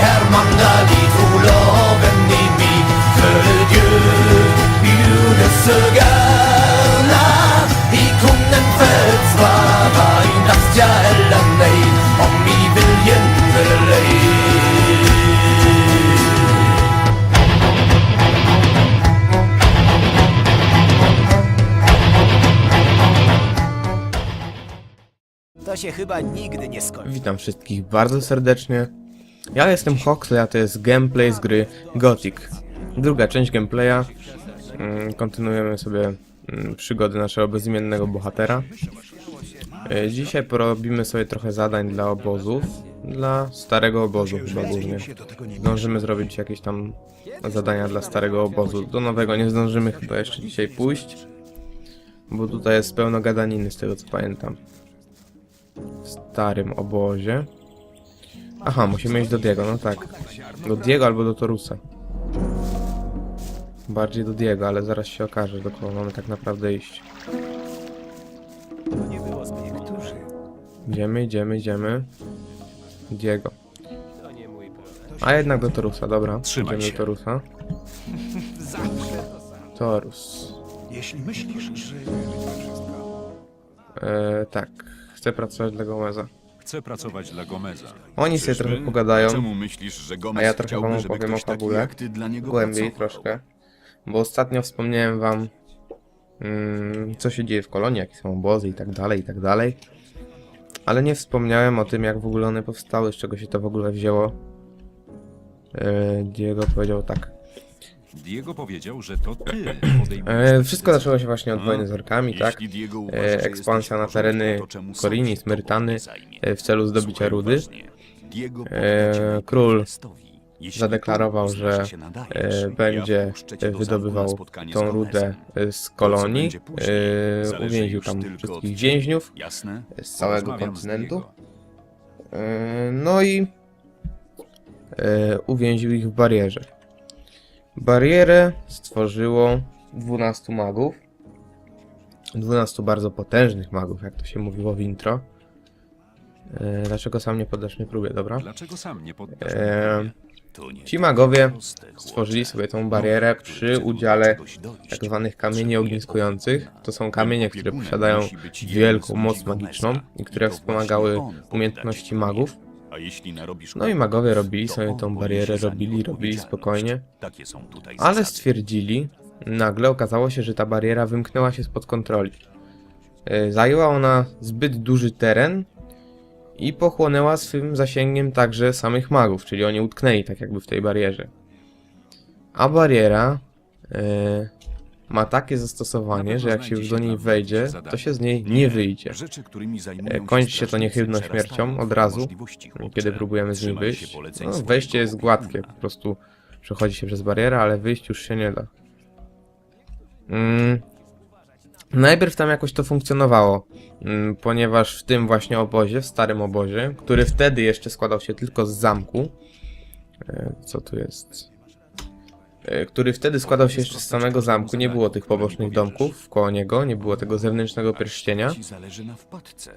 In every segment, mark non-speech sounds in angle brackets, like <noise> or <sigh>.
Herman Dalit, Oloven Nimi För Gud bjuder så gärna I kungen föds vara i natt ja eller nej Om i viljen eller ej To się chyba nigdy nie skończy. Witam wszystkich bardzo serdecznie. Ja jestem Hoxley, a to jest gameplay z gry Gothic. Druga część gameplaya. Mm, Kontynuujemy sobie mm, przygody naszego bezimiennego bohatera. E, Dzisiaj porobimy sobie trochę zadań dla obozów. Dla starego obozu chyba głównie. Zdążymy zrobić jakieś tam zadania dla starego obozu. Do nowego nie zdążymy chyba jeszcze dzisiaj pójść. Bo tutaj jest pełno gadaniny z tego co pamiętam w starym obozie. Aha, musimy iść do Diego, no tak. Do Diego albo do Torusa. Bardziej do Diego, ale zaraz się okaże, do kogo mamy tak naprawdę iść. Nie było zbyt niektórzy. Idziemy, idziemy, idziemy. Diego. A jednak do Torusa, dobra. Trzymaj idziemy się. do Torusa. Torus. Jeśli myślisz, że... E, tak, chcę pracować dla Gomeza. Chcę pracować dla Gomeza. Oni sobie Czyżby? trochę pogadają. Czemu myślisz, że Gomez A ja trochę chciałby, wam żeby opowiem ktoś o taki fabule. jak ty dla niego Głębiej pracował? troszkę. Bo ostatnio wspomniałem wam, mm, co się dzieje w kolonii, jakie są obozy i tak dalej, i tak dalej. Ale nie wspomniałem o tym, jak w ogóle one powstały, z czego się to w ogóle wzięło. E, Diego powiedział tak. Diego powiedział, że to ty <clears throat> podejmujesz E, decyzję. wszystko zaczęło się właśnie od A, wojny z orkami, tak? Jeśli Diego uważa, E, ekspansja na tereny to czemu Korini, się tobą Smyrtany nie zajmie? e, w celu zdobycia Słuchaj rudy. uważnie. Diego król Testowi. Jeśli zadeklarował, uznasz, że się nadajesz, e, ja będzie wpuszczę cię e, do zamku na wydobywał spotkanie z tą Gomezem. rudę e, z kolonii. będzie później, E, zależy Uwięził już tam tylko od wszystkich ciebie. więźniów Jasne? z całego Porozmawiam z kontynentu. Diego. E, No i e, uwięził ich w barierze. Barierę stworzyło 12 magów. 12 bardzo potężnych magów, jak to się mówiło w intro. E, Dlaczego sam nie poddasz mi próbie, dobra? Dlaczego sam nie poddasz E, mi Ci magowie stworzyli sobie tą barierę przy udziale tak zwanych kamieni ogniskujących. To są kamienie, które posiadają wielką moc magiczną i które wspomagały umiejętności magów. No i magowie robili sobie tą barierę, robili, robili spokojnie, ale stwierdzili, nagle okazało się, że ta bariera wymknęła się spod kontroli. E, Zajęła ona zbyt duży teren i pochłonęła swym zasięgiem także samych magów, czyli oni utknęli tak jakby w tej barierze. A bariera e, ma takie zastosowanie, że jak się już do niej wejdzie, to się z niej nie wyjdzie. E, kończy się to niechybną śmiercią od razu, kiedy próbujemy z niej wyjść. No, wejście jest gładkie, po prostu przechodzi się przez barierę, ale wyjść już się nie da. Mm. Najpierw tam jakoś to funkcjonowało, mm, ponieważ w tym właśnie obozie, w starym obozie, który wtedy jeszcze składał się tylko z zamku, e, co tu jest? E, Który wtedy składał się jeszcze z samego zamku, nie było tych pobocznych domków koło niego, nie było tego zewnętrznego pierścienia.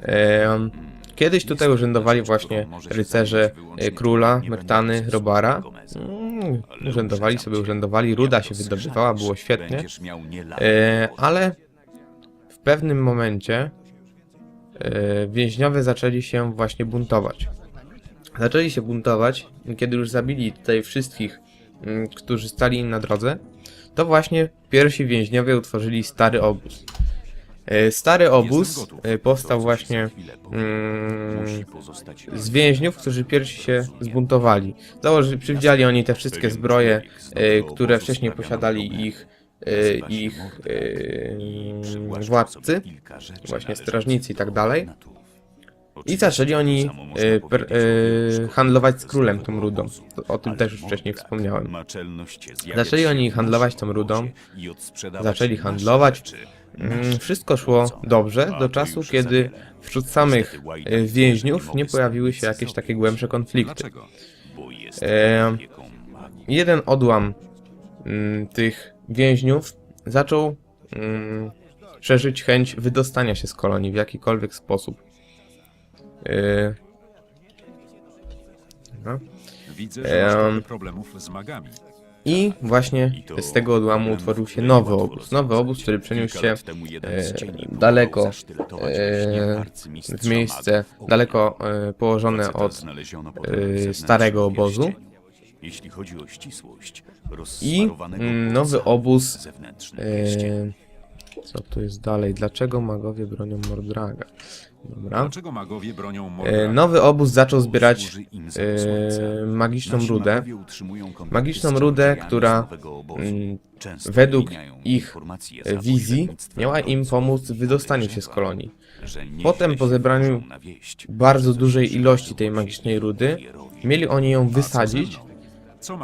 Em, Kiedyś tutaj urzędowali właśnie rycerze e, króla, Myrtany, Robara. Mm, Urzędowali sobie, urzędowali, ruda się wydobywała, było świetnie. E, ale w pewnym momencie e, więźniowie zaczęli się właśnie buntować. Zaczęli się buntować, kiedy już zabili tutaj wszystkich, którzy stali im na drodze, to właśnie pierwsi więźniowie utworzyli stary obóz. E, Stary obóz e, powstał właśnie mm, z więźniów, którzy pierwsi się zbuntowali. Założy, przywdziali oni te wszystkie zbroje, e, które wcześniej posiadali ich, ich władcy, właśnie strażnicy i tak dalej. I zaczęli oni e, per, e, handlować z królem tą rudą. O tym też już wcześniej wspomniałem. Zaczęli oni handlować tą rudą, zaczęli handlować. Mm, Wszystko szło dobrze do czasu, kiedy wśród samych e, więźniów nie pojawiły się jakieś takie głębsze konflikty. E, jeden odłam mm, tych więźniów zaczął mm, przeżyć chęć wydostania się z kolonii w jakikolwiek sposób. E, Dobra. Widzę, że problemów z magami. I właśnie z tego odłamu utworzył się nowy obóz. Nowy obóz, który przeniósł się e, daleko e, w miejsce daleko e, położone od e, starego obozu. I mm, nowy obóz. E, co tu jest dalej? Dlaczego magowie bronią Mordraga? Dobra. Dlaczego magowie bronią E, nowy obóz zaczął zbierać e, magiczną Nasi rudę. magowie utrzymują kontakty Magiczną z rudę, która, z nowego obozu. mm, Często według wymieniają ich informacje e, wizji pośrednictwem miała im pomóc w wydostaniu się z kolonii. że nieźle Potem po się zebraniu bardzo że dużej ilości tej magicznej rudy, mieli oni ją co wysadzić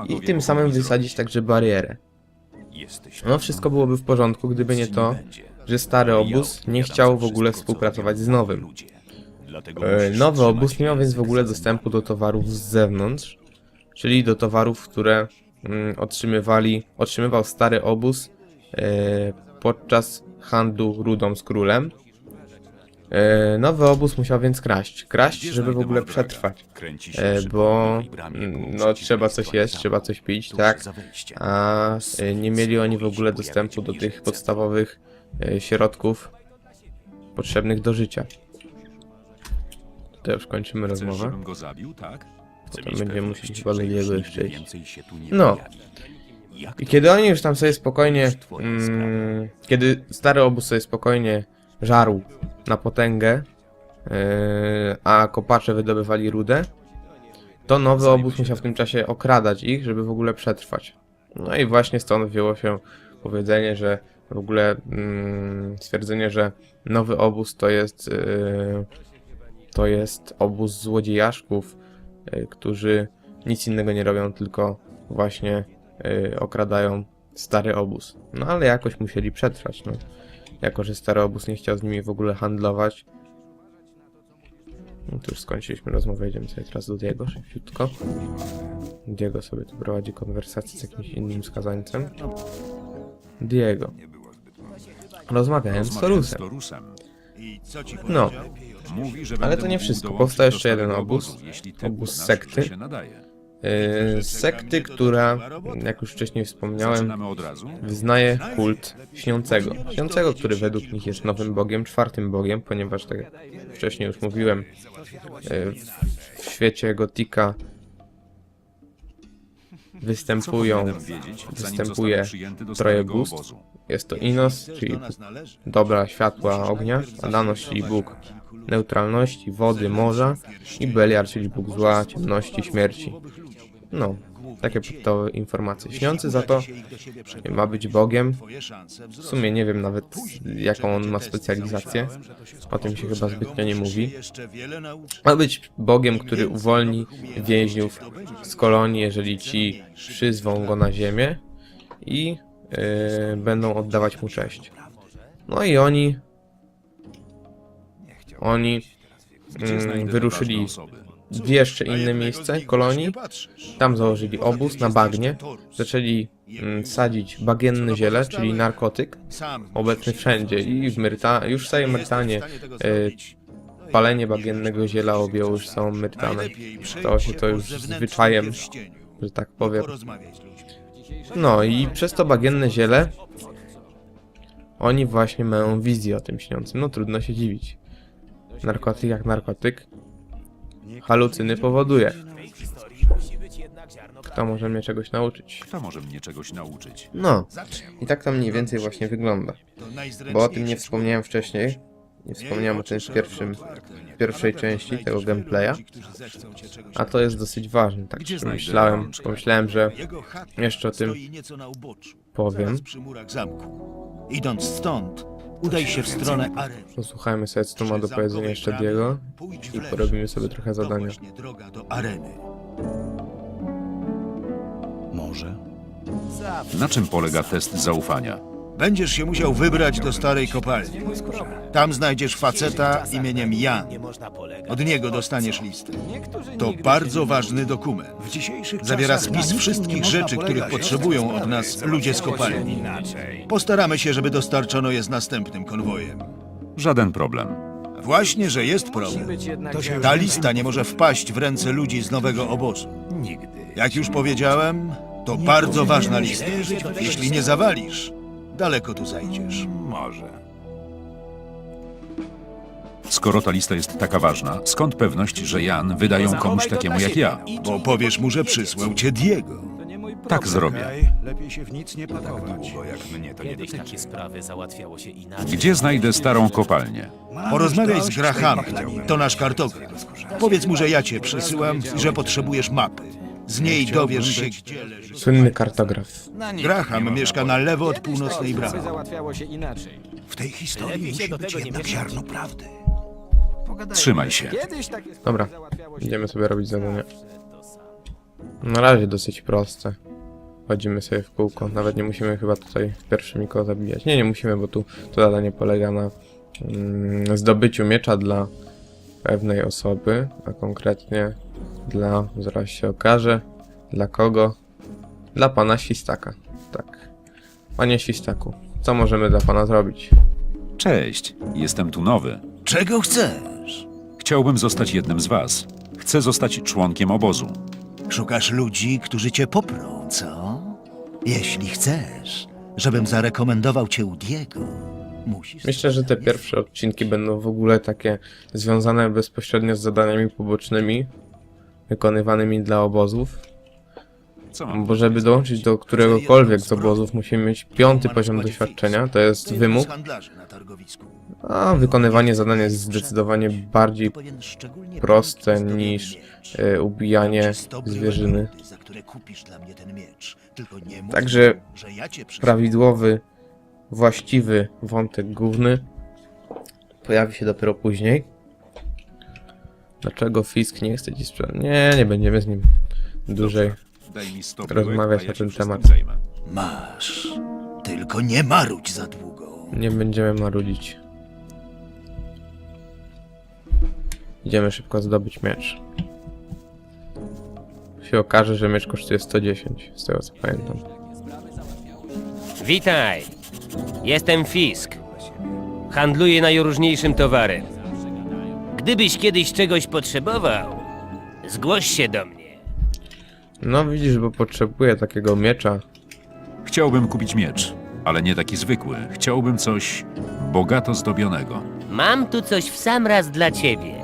i tym samym wysadzić także barierę. Jesteś No wszystko byłoby w porządku, gdyby nie to, że stary obóz nie chciał w ogóle współpracować z nowym. E, Nowy obóz nie miał więc w ogóle dostępu do towarów z zewnątrz, czyli do towarów, które mm, otrzymywali, otrzymywał stary obóz e, podczas handlu rudą z królem. E, nowy obóz musiał więc kraść. Kraść, żeby w ogóle przetrwać. Bo mm, no trzeba coś jeść, trzeba coś pić, tak? A nie mieli oni w ogóle dostępu do tych podstawowych środków potrzebnych do życia. Tutaj już kończymy Chcesz, rozmowę. żebym go zabił, tak? Chcę mieć będziemy pewność, musieli chyba że już jeszcze nigdy iść. więcej się tu nie No. pojawi. Jak I to kiedy oni już tam sobie spokojnie, mm, kiedy stary obóz sobie spokojnie żarł na potęgę, yy, a kopacze wydobywali rudę, to nowy obóz musiał w tym czasie okradać ich, żeby w ogóle przetrwać. No i właśnie stąd wzięło się powiedzenie, że w ogóle mm, stwierdzenie, że nowy obóz to jest yy, to jest obóz złodziejaszków, yy, którzy nic innego nie robią, tylko właśnie yy, okradają stary obóz. No ale jakoś musieli przetrwać, no. Jako, że stary obóz nie chciał z nimi w ogóle handlować. No to już skończyliśmy rozmowę, idziemy sobie teraz do Diego szybciutko. Diego sobie tu prowadzi konwersację z jakimś innym skazańcem. Diego. Rozmawiałem z Torusem. No, Ale to nie wszystko. Powstał jeszcze jeden obóz. Obóz sekty. yy, sekty, która, jak już wcześniej wspomniałem, wyznaje kult śniącego. Śniącego, który według nich jest nowym bogiem, czwartym bogiem, ponieważ tak jak wcześniej już mówiłem, e, w świecie Gotika występują, występuje troje bóstw. Jest to Inos, czyli dobra światła ognia, Adanos, czyli bóg. neutralności, wody, morza i Beliar, czyli bóg zła, ciemności, śmierci. No, takie podstawowe informacje. Śniący za to ma być bogiem. W sumie nie wiem nawet jaką on ma specjalizację. O tym się chyba zbytnio nie mówi. Ma być bogiem, który uwolni więźniów z kolonii, jeżeli ci przyzwą go na ziemię i yy, będą oddawać mu cześć. No i oni oni mm, wyruszyli w jeszcze inne miejsce kolonii. Tam założyli obóz na bagnie. Zaczęli mm, sadzić bagienne ziele, czyli narkotyk, obecny wszędzie i w Myrta, już w całej Myrtanie e, palenie bagiennego ziela objęło już całą Myrtanę. Stało się to już zwyczajem, że tak powiem. No i przez to bagienne ziele oni właśnie mają wizję o tym śniącym. No trudno się dziwić. Narkotyk jak narkotyk halucyny powoduje. Kto może mnie czegoś nauczyć? Kto może mnie czegoś nauczyć? No, i tak to mniej więcej właśnie wygląda. Bo o tym nie wspomniałem wcześniej. Nie wspomniałem o tym w, pierwszym, w pierwszej części tego gameplaya. A to jest dosyć ważne, tak Gdzie pomyślałem, że jeszcze o tym powiem. Idąc stąd, udaj się w stronę areny. Posłuchajmy sobie, co tu ma do powiedzenia jeszcze Diego. i porobimy sobie trochę zadania. droga do areny. Może? Na czym polega test zaufania? Będziesz się musiał wybrać do starej kopalni. Tam znajdziesz faceta imieniem Jan. Od niego dostaniesz listę. To bardzo ważny dokument. Zawiera spis wszystkich rzeczy, których potrzebują od nas ludzie z kopalni. Postaramy się, żeby dostarczono je z następnym konwojem. Żaden problem. Właśnie, że jest problem. Ta lista nie może wpaść w ręce ludzi z nowego obozu. Nigdy. Jak już powiedziałem, to bardzo ważna lista. Jeśli nie zawalisz, daleko tu zajdziesz. Może. Skoro ta lista jest taka ważna, skąd pewność, że Jan wyda ją komuś takiemu jak ja? Bo powiesz mu, że przysłał cię Diego. Tak zrobię. Lepiej się w nic nie pakować. Długo jak mnie to nie Kiedyś dotyczy. takie sprawy załatwiało się inaczej. Gdzie znajdę starą kopalnię? Porozmawiaj z Grahamem, to nasz kartograf. Powiedz mu, że ja cię przysyłam i że potrzebujesz mapy. Z niej dowiesz się, gdzie leży. Słynny kartograf. Graham mieszka na lewo od północnej bramy. W tej historii się musi być jednak ziarno prawdy. Trzymaj się. Dobra, idziemy sobie robić zadanie. Na razie dosyć proste. Chodzimy sobie w kółko, nawet nie musimy chyba tutaj pierwszy nikogo zabijać. Nie, nie musimy, bo tu to zadanie polega na mm, zdobyciu miecza dla pewnej osoby, a konkretnie dla, zaraz się okaże, dla kogo? Dla pana Świstaka. Tak. Panie Świstaku, co możemy dla pana zrobić? Cześć, jestem tu nowy. Czego chcesz? Chciałbym zostać jednym z was. Chcę zostać członkiem obozu. Szukasz ludzi, którzy cię poprą, co? Jeśli chcesz, żebym zarekomendował cię u Diego, musisz... Myślę, że te pierwsze odcinki będą w ogóle takie związane bezpośrednio z zadaniami pobocznymi wykonywanymi dla obozów, bo żeby dołączyć do któregokolwiek z obozów musimy mieć piąty poziom doświadczenia, to jest wymóg, a wykonywanie zadań jest zdecydowanie bardziej proste niż e, ubijanie zwierzyny. Także prawidłowy, właściwy wątek główny pojawi się dopiero później. Dlaczego Fisk nie chce ci sprzedać? Nie, nie będziemy z nim dłużej. Daj mi 100 rozmawiać a ja na się ten wszystkim temat. Zajmę. Masz. Tylko nie marudź za długo. Nie będziemy marudzić. Idziemy szybko zdobyć miecz. Się okaże, że miecz kosztuje 110, z tego co pamiętam. Witaj! Jestem Fisk. Handluję najróżniejszym towarem. Gdybyś kiedyś czegoś potrzebował, zgłoś się do mnie. No widzisz, bo potrzebuję takiego miecza. Chciałbym kupić miecz, ale nie taki zwykły. Chciałbym coś bogato zdobionego. Mam tu coś w sam raz dla ciebie.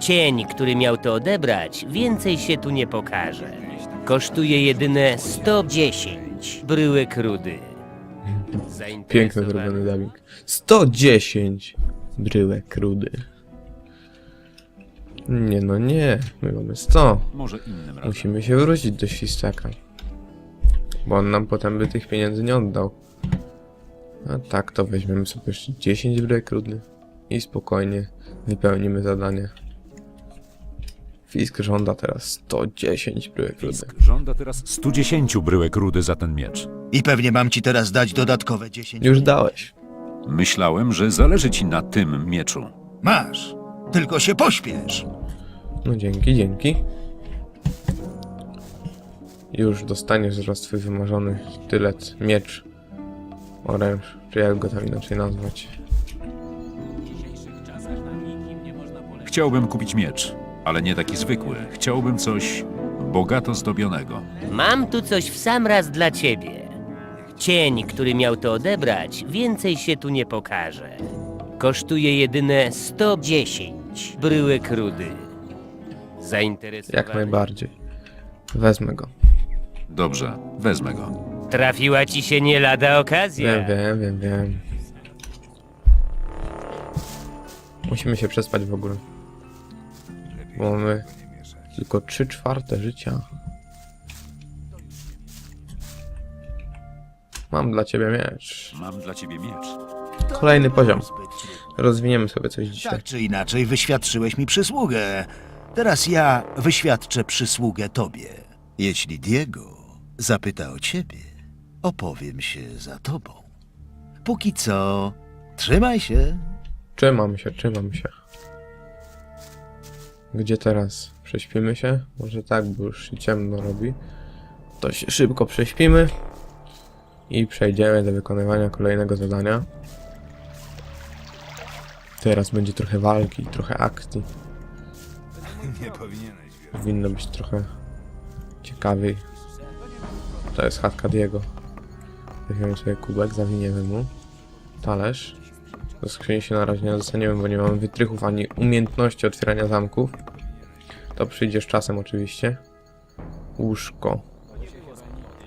Cień, który miał to odebrać, więcej się tu nie pokaże. Kosztuje jedyne 110 bryłek rudy. Piękny zrobiony dubbing. 110 bryłek rudy. Nie no nie, my mamy 100. Może innym razem. Musimy się wrócić do świstaka. Bo on nam potem by tych pieniędzy nie oddał. A tak to weźmiemy sobie jeszcze 10 bryłek rudy i spokojnie wypełnimy zadanie. Fisk żąda teraz 110 bryłek rudy. Fisk żąda teraz 110 bryłek rudy za ten miecz. I pewnie mam ci teraz dać dodatkowe 10. Już dałeś. Myślałem, że zależy ci na tym mieczu. Masz. Tylko się pośpiesz. No dzięki, dzięki. Już dostaniesz zaraz twój wymarzony sztylet, miecz, oręż, czy jak go tam inaczej nazwać. Chciałbym kupić miecz, ale nie taki zwykły. Chciałbym coś bogato zdobionego. Mam tu coś w sam raz dla ciebie. Cień, który miał to odebrać, więcej się tu nie pokaże. Kosztuje jedyne 110 bryłek rudy. Zainteresowany? Jak najbardziej. Wezmę go. Dobrze, wezmę go. Trafiła ci się nie lada okazja. Wiem, wiem, wiem, wiem. Musimy się przespać w ogóle. Bo mamy tylko 3 czwarte życia. Mam dla ciebie miecz. Mam dla ciebie miecz. Kolejny poziom. Rozwiniemy sobie coś dzisiaj. Tak czy inaczej, wyświadczyłeś mi przysługę. Teraz ja wyświadczę przysługę tobie. Jeśli Diego zapyta o ciebie, opowiem się za tobą. Póki co, trzymaj się. Trzymam się, trzymam się. Gdzie teraz? Prześpimy się? Może tak, bo już się ciemno robi. To się szybko prześpimy. I przejdziemy do wykonywania kolejnego zadania. Teraz będzie trochę walki, trochę akcji. <laughs> Nie powinieneś. Powinno być trochę ciekawiej. To jest chatka Diego. Weźmiemy sobie kubek, zawiniemy mu. Talerz. Do skrzyni się na razie nie dostaniemy, bo nie mamy wytrychów ani umiejętności otwierania zamków. To przyjdzie z czasem oczywiście. Łóżko.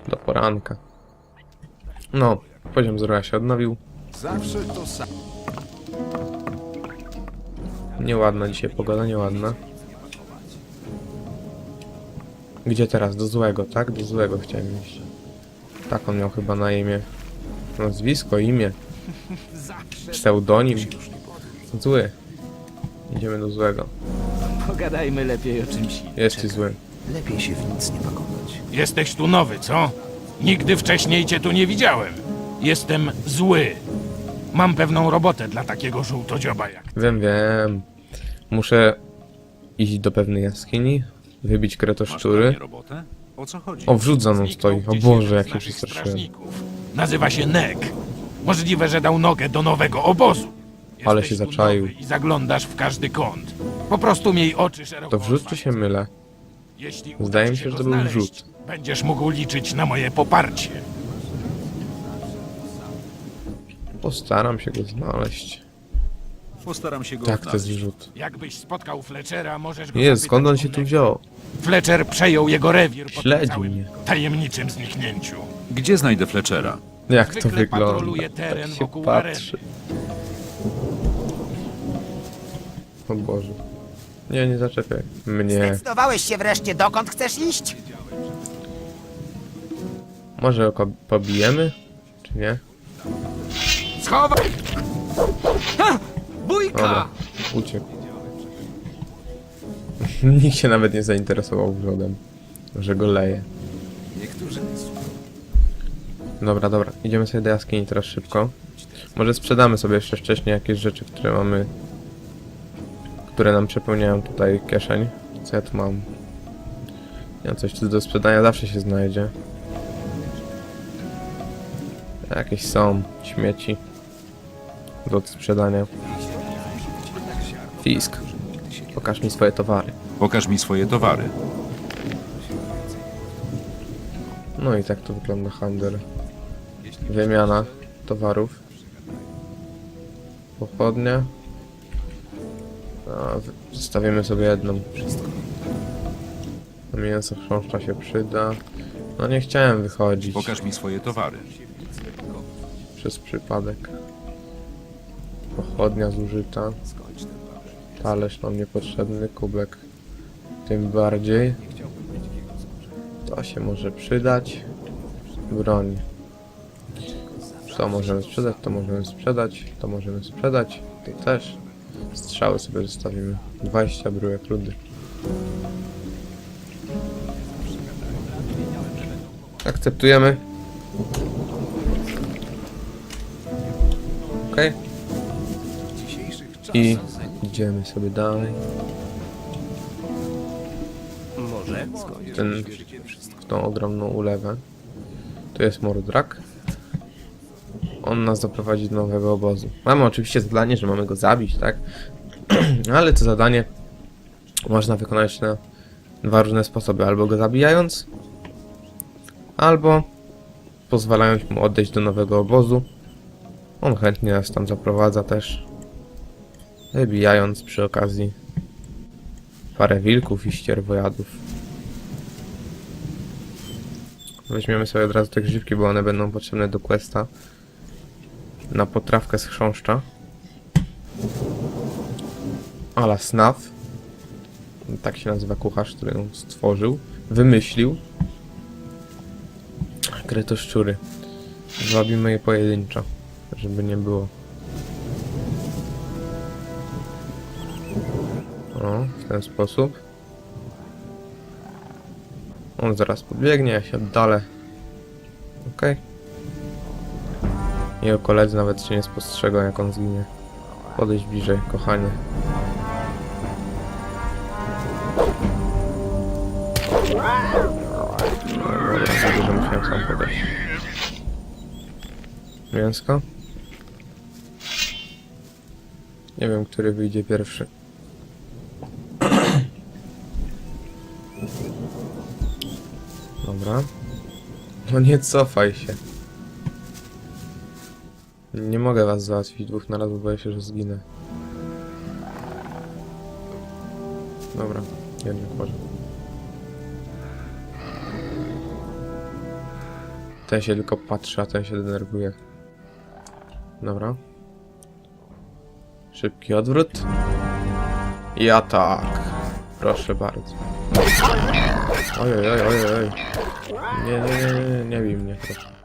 Do poranka. No, poziom zdrowia się odnowił. Zawsze to samo. Nieładna dzisiaj pogoda, nieładna. Gdzie teraz? Do złego, tak? Do złego chciałem iść. Tak, on miał chyba na imię. Nazwisko, imię. Pseudonim. Zły. Idziemy do złego. Pogadajmy lepiej o czymś. Jesteś zły. Lepiej się w nic nie pakować Jesteś tu nowy, co? Nigdy wcześniej cię tu nie widziałem. Jestem zły. Mam pewną robotę dla takiego żółtodzioba jak Wiem, wiem. Muszę iść do pewnej jaskini, wybić Masz kretoszczury. mnie robotę? O co chodzi? O, wrzód za mną stoi. O Boże, jak się przestraszyłem. Nazywa się Nek. Możliwe, że dał nogę do nowego obozu. Ale Jesteś się tu zaczaił. nowy I zaglądasz w każdy kąt. Po prostu miej oczy szeroko To wrzut czy otwarte. się mylę? Jeśli Zdaje mi się, go że to był znaleźć, wrzut. Będziesz mógł liczyć na moje poparcie. Postaram się go znaleźć. Postaram się go Tak, to jest wrzut. Jakbyś spotkał Fletchera, możesz go Jest, skąd on się tu wziął? Fletcher przejął jego rewir po Śledzi tym całym mnie. tajemniczym zniknięciu. Gdzie znajdę Fletchera? Jak to Zwykle wygląda? patroluje teren Tak się wokół patrzy. O Boże. Nie, nie zaczepiaj. Mnie. Zdecydowałeś się wreszcie, dokąd chcesz iść? Może go pobijemy? Czy nie? Schowaj! Dobra, uciekł. <laughs> Nikt się nawet nie zainteresował wrzodem, że go leje. Dobra, dobra, idziemy sobie do jaskini teraz szybko. Może sprzedamy sobie jeszcze wcześniej jakieś rzeczy, które mamy... Które nam przepełniają tutaj kieszeń. Co ja tu mam? Ja coś tu do sprzedania zawsze się znajdzie. Jakieś są śmieci do sprzedania. Fisk. Pokaż mi swoje towary. Pokaż mi swoje towary. No i tak to wygląda handel. Wymiana towarów. Pochodnia. Zostawimy sobie jedną. Mięso chrząszcza się przyda. No nie chciałem wychodzić Pokaż mi swoje towary. przez przypadek. Pochodnia zużyta. Talerz nam niepotrzebny, kubek tym bardziej. To się może przydać. Broń. To możemy sprzedać, to możemy sprzedać, to możemy sprzedać, też. Strzały sobie zostawimy. 20 bryłek rudy. Akceptujemy. Okej. I idziemy sobie dalej. Może? Ten, w tą ogromną ulewę. Tu jest Mordrak. On nas zaprowadzi do nowego obozu. Mamy oczywiście zadanie, że mamy go zabić, tak? <clears throat> Ale to zadanie można wykonać na dwa różne sposoby. Albo go zabijając, albo pozwalając mu odejść do nowego obozu. On chętnie nas tam zaprowadza też. Wybijając przy okazji parę wilków i ścierwojadów. Weźmiemy sobie od razu te grzybki, bo one będą potrzebne do questa. Na potrawkę z chrząszcza. Ala Snaf. Tak się nazywa kucharz, który ją stworzył. Wymyślił. Kretoszczury. Zwabimy je pojedynczo, żeby nie było. Ten sposób. On zaraz podbiegnie, ja się oddalę. Okej. Jego koledzy nawet się nie spostrzegą, jak on zginie. Podejdź bliżej, kochanie. Dobra, za dużo musiałem sam podejść. Mięsko. Nie wiem, który wyjdzie pierwszy. No nie cofaj się. Nie mogę was załatwić dwóch na raz, bo boję się, że zginę. Dobra, jednak może. Ten się tylko patrzy, a ten się denerwuje. Dobra. Szybki odwrót. I atak. Proszę bardzo. Ojej, ojej, ojej. Nie, nie, nie, nie, nie bij mnie, proszę.